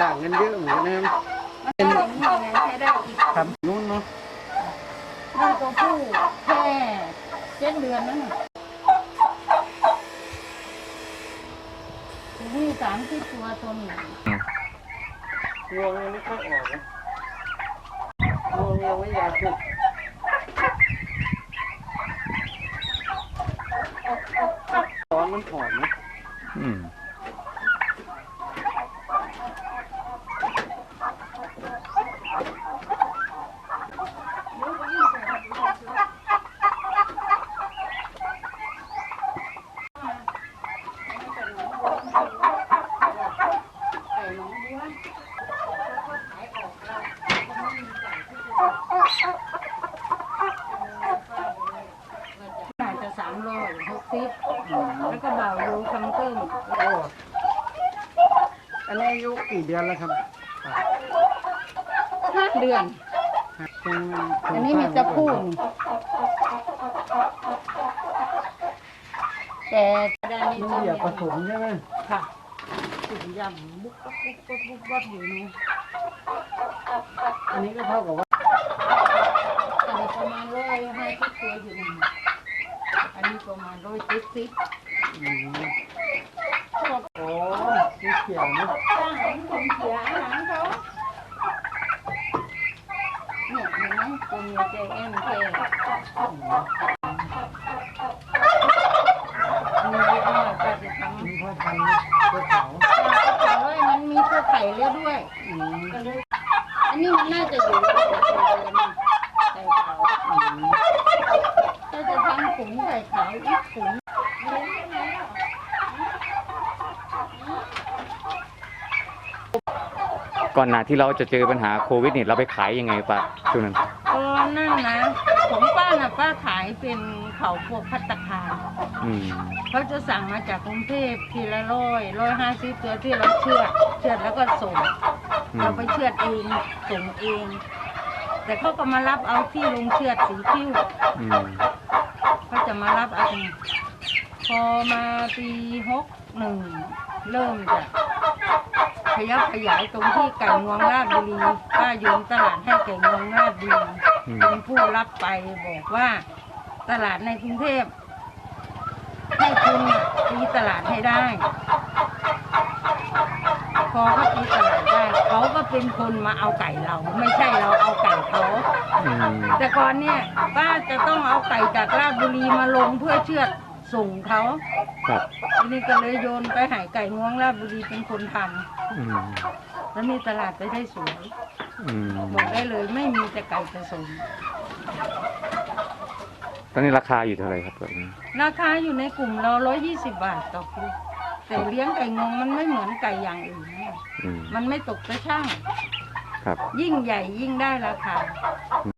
ต่างกันเยอะเหมือนกันนะครับเป็นอย่างนี้ไงใช้ได้อีกครับนู้นเนาะนี่ตัวผู้แค่เจ็ดเดือนนั่นน่ะนี่สามที่ตัวตัวหนึ่งงวงยังไม่ค่อยออกนะงวงยังไม่อยากฝึกตอนมันถอนนะอืม อาจจะสามร้อยหกสิบแล้ว ก็เบาอยู่คำเติมโอ้อันนี้อายุกี่เดือนแล้วครับห้าเดือนคงคงอันนี้มีจะพูดแต่ด้านนี้มันจะอยากผสมใช่ไหมค่ะสุดยำบุกบุกบุกบุกบุกบุกอยู่นี่อันนี้ก็เท่ากับว่าอันนี้ประมาณร้อยห้าสิบตัวอยู่นี่อันนี้ประมาณร้อยเจ็ดสิบอืม โอ้สีเขียวนะอาหารของเสียอาหารเขาเนี่ยเห็นไหมตัวเมียใจแอนแค่อืมมีเยอะมากก็จะทำนี่พ่อพันธุ์ตัวขาวแต่ว่ามันมีตัวไข่แล้ด้วย อืมก็เลยอันนี้มันน่าจะอยู่ในตัวเดียวนะไข่ขาว อืม ถ้าจะทำถุงไข่ขาวอีกถุงเลี้ยงยังไงอะ ก่อนหน้าที่เราจะเจอปัญหาโควิดนี่เราไปขายยังไงปะช่วงนั้นตอนนั่นนะผมป้าน่ะป้าขายเป็นเขาพวกพัตตาคารอืมเขาจะสั่งมาจากกรุงเทพทีละร้อยร้อยห้าสิบตัวที่เราเชือดเชือดแล้วก็ส่ง อืเรามไปเชือดเองส่งเอง แต่เขาก็มารับเอาที่โรงเชือดสีคิ้วอืมเขาจะมารับเอาพอมาปีหกหนึ่งเริ่มจะ ขยับขยายตรงที่ไก่งวงราชบุรีป้าโยนตลาดให้ไก่งวงราชบุรีอืม เป็นผู้รับไปบอกว่า ตลาดในกรุงเทพให้คุณตีตลาดให้ได้ พอเขาตีตลาดได้เขาก็เป็นคนมาเอาไก่เรา ไม่ใช่เราเอาไก่เขา อืมแต่ก่อนเนี่ยป้าจะต้องเอาไก่จากราชบุรีมาลงเพื่อเชือด ส่งเขาครับทีนี้ก็เลยโยนไปใหายไก่งวงราชบุรีเป็นคนทอืมำแล้วนี่ตลาดไปได้สวยอืมบอกได้เลยไม่มีแต่ไก่ผสมตอนนี้ราคาอยู่เท่าไหร่ครับแบบนี้ราคาอยู่ในกลุ่มเราร้อยยี่สิบบาทต่อคู่แต่เลี้ยงไก่งวงมันไม่เหมือนไก่อย่างอื่นนะอืมมันไม่ตกกระช่าง ครับยิ่งใหญ่ยิ่งได้ราคา อื